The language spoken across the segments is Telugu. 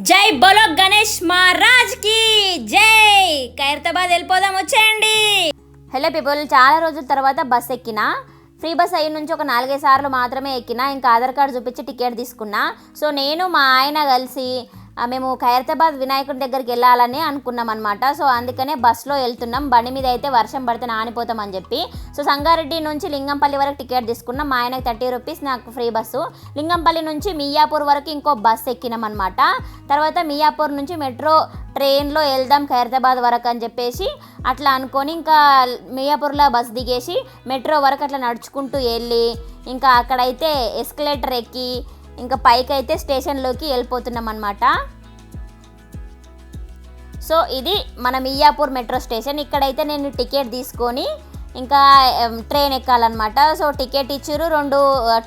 జై బోలో గణేష్ మహారాజ్కి. జై. ఖైరతాబాద్ వెళ్ళిపోదాం వచ్చేయండి. హలో పీపుల్ చాలా రోజుల తర్వాత బస్ ఎక్కిన. ఫ్రీ బస్ అయిన నుంచి ఒక నాలుగైదు సార్లు మాత్రమే ఎక్కిన. ఇంకా ఆధార్ కార్డు చూపించి టికెట్ తీసుకున్నా. సో నేను మా ఆయన కలిసి మేము ఖైరతాబాద్ వినాయకుడి దగ్గరికి వెళ్ళాలని అనుకున్నాం అనమాట సో అందుకనే బస్సులో వెళ్తున్నాం. బండి మీద అయితే వర్షం పడితే నానిపోతామని చెప్పి. సో సంగారెడ్డి నుంచి లింగంపల్లి వరకు టికెట్ తీసుకున్నాం. మా ఆయనకి థర్టీ రూపీస్ నాకు ఫ్రీ బస్సు. లింగంపల్లి నుంచి మియాపూర్ వరకు ఇంకో బస్సు ఎక్కినాం అనమాట తర్వాత మియాపూర్ నుంచి మెట్రో ట్రైన్లో వెళ్దాం ఖైరతాబాద్ వరకు అని చెప్పేసి అట్లా అనుకొని ఇంకా మియాపూర్లో బస్ దిగేసి మెట్రో వరకు అట్లా నడుచుకుంటూ వెళ్ళి ఇంకా అక్కడైతే ఎస్కలేటర్ ఎక్కి ఇంకా పైకి అయితే స్టేషన్లోకి వెళ్ళిపోతున్నాం అనమాట సో ఇది మన మియాపూర్ మెట్రో స్టేషన్. ఇక్కడైతే నేను టికెట్ తీసుకొని ఇంకా ట్రైన్ ఎక్కాలన్నమాట. సో టికెట్ ఇచ్చిర్రు రెండు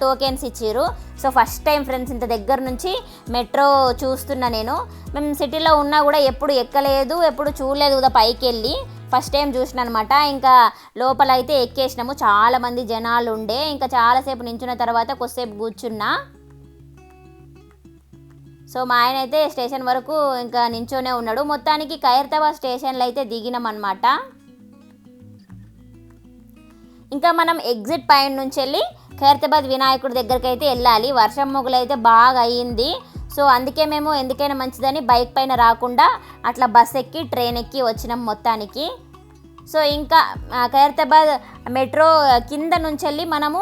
టోకెన్స్ ఇచ్చిర్రు సో ఫస్ట్ టైం ఫ్రెండ్స్ ఇంత దగ్గర నుంచి మెట్రో చూస్తున్నా నేను. మేము సిటీలో ఉన్నా కూడా ఎప్పుడు ఎక్కలేదు ఎప్పుడు చూడలేదు కదా పైకి వెళ్ళి ఫస్ట్ టైం చూసిన అనమాట ఇంకా లోపల అయితే ఎక్కేసినాము చాలామంది జనాలు ఉండే. ఇంకా చాలాసేపు నించున్న తర్వాత కొద్దిసేపు కూర్చున్నా. సో మా ఆయన అయితే స్టేషన్ వరకు ఇంకా నించోనే ఉన్నాడు. మొత్తానికి ఖైరతాబాద్ స్టేషన్లో అయితే దిగినాం అనమాట ఇంకా మనం ఎగ్జిట్ పాయింట్ నుంచి వెళ్ళి ఖైరతాబాద్ వినాయకుడి దగ్గరికి అయితే వెళ్ళాలి. వర్షం మొగులు అయితే బాగా అయ్యింది. సో అందుకే మేము ఎందుకైనా మంచిదని బైక్ పైన రాకుండా అట్లా బస్ ఎక్కి ట్రైన్ ఎక్కి వచ్చినాం మొత్తానికి. సో ఇంకా ఖైరతాబాద్ మెట్రో కింద నుంచి వెళ్ళి మనము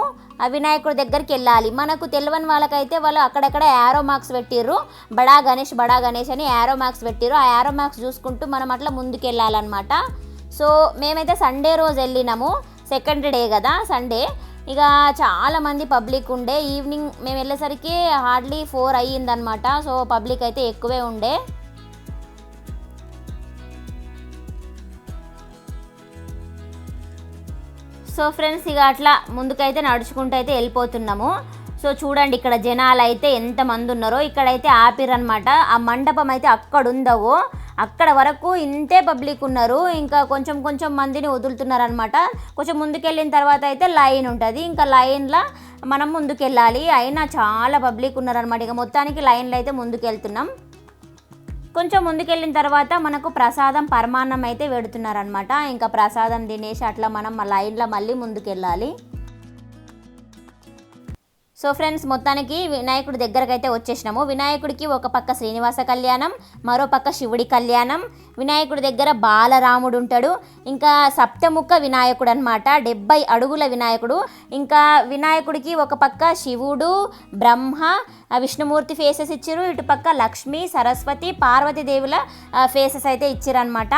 వినాయకుడి దగ్గరికి వెళ్ళాలి. మనకు తెలియని వాళ్ళకైతే వాళ్ళు అక్కడక్కడ యారో మార్క్స్ పెట్టిర్రు. బడా గణేష్ బడా గణేష్ అని యారో మార్క్స్ పెట్టిర్రు. ఆ యారో మార్క్స్ చూసుకుంటూ మనం అట్లా ముందుకు వెళ్ళాలన్నమాట సో మేమైతే సండే రోజు వెళ్ళినాము. సెకండ్ డే కదా సండే ఇక చాలామంది పబ్లిక్ ఉండే. ఈవినింగ్ మేము వెళ్ళేసరికి హార్డ్లీ ఫోర్ అయ్యిందనమాట సో పబ్లిక్ అయితే ఎక్కువే ఉండే. సో ఫ్రెండ్స్ ఇక అట్లా ముందుకైతే నడుచుకుంటూ అయితే వెళ్ళిపోతున్నాము. సో చూడండి ఇక్కడ జనాలు అయితే ఎంతమంది ఉన్నారో ఇక్కడైతే ఆపిరనమాట ఆ మండపం అయితే అక్కడ ఉందవో అక్కడ వరకు ఇంతే పబ్లిక్ ఉన్నారు. ఇంకా కొంచెం కొంచెం మందిని వదులుతున్నారనమాట కొంచెం ముందుకెళ్ళిన తర్వాత అయితే లైన్ ఉంటుంది. ఇంకా లైన్లో మనం ముందుకెళ్ళాలి. అయినా చాలా పబ్లిక్ ఉన్నారనమాట ఇక మొత్తానికి లైన్లో అయితే ముందుకెళ్తున్నాం. కొంచెం ముందుకెళ్ళిన తర్వాత మనకు ప్రసాదం పరమాన్నం అయితే పెడుతున్నారనమాట ఇంకా ప్రసాదం తినేసి అట్లా మనం లైన్లో మళ్ళీ ముందుకెళ్ళాలి. సో ఫ్రెండ్స్ మొత్తానికి వినాయకుడి దగ్గరకు అయితే వచ్చేసినాము. వినాయకుడికి ఒక పక్క శ్రీనివాస కళ్యాణం మరో పక్క శివుడి కళ్యాణం. వినాయకుడి దగ్గర బాలరాముడు ఉంటాడు. ఇంకా సప్తముఖ వినాయకుడు అనమాట డెబ్బై అడుగుల వినాయకుడు. ఇంకా వినాయకుడికి ఒక పక్క శివుడు బ్రహ్మ విష్ణుమూర్తి ఫేసెస్ ఇచ్చారు. ఇటు పక్క లక్ష్మి సరస్వతి పార్వతీదేవుల ఫేసెస్ అయితే ఇచ్చారనమాట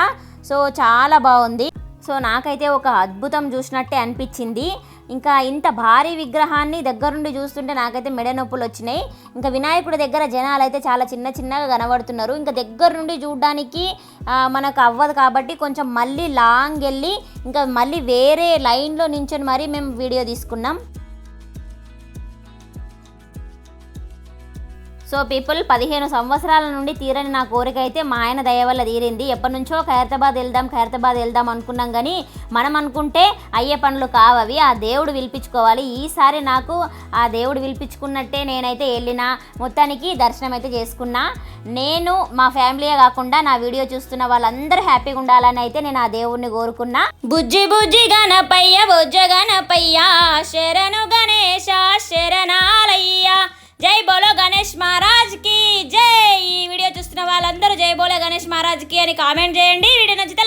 సో చాలా బాగుంది. సో నాకైతే ఒక అద్భుతం చూసినట్టే అనిపించింది. ఇంకా ఇంత భారీ విగ్రహాన్ని దగ్గరుండి చూస్తుంటే నాకైతే మెడ నొప్పులు వచ్చినాయి. ఇంకా వినాయకుడి దగ్గర జనాలు అయితే చాలా చిన్న చిన్నగా కనబడుతున్నారు. ఇంకా దగ్గర నుండి చూడడానికి మనకు అవ్వదు కాబట్టి కొంచెం మళ్ళీ లాంగ్ వెళ్ళి ఇంకా మళ్ళీ వేరే లైన్లో నించొని మరీ మేము వీడియో తీసుకున్నాం. సో పీపుల్ పదిహేను సంవత్సరాల నుండి తీరని నా కోరిక అయితే మా ఆయన దయ వల్ల తీరింది. ఎప్పటి నుంచో ఖైరతాబాద్ వెళ్దాం ఖైరతాబాద్ వెళ్దాం అనుకున్నాం కానీ మనం అనుకుంటే అయ్యే పనులు కావవి. ఆ దేవుడు పిలిపించుకోవాలి ఈసారి నాకు ఆ దేవుడు పిలిపించుకున్నట్టే నేనైతే వెళ్ళిన మొత్తానికి దర్శనం అయితే చేసుకున్నా. నేను మా ఫ్యామిలీయే కాకుండా నా వీడియో చూస్తున్న వాళ్ళందరూ హ్యాపీగా ఉండాలని అయితే నేను ఆ దేవుడిని కోరుకున్నా. బుజ్జి బుజ్జి గణపయ్య బుజ్జ గణపయ్య శరణు గణేశ శరణాలయ్య. మహారాజ్కి అని కామెంట్ చేయండి. వీడియో నచ్చితే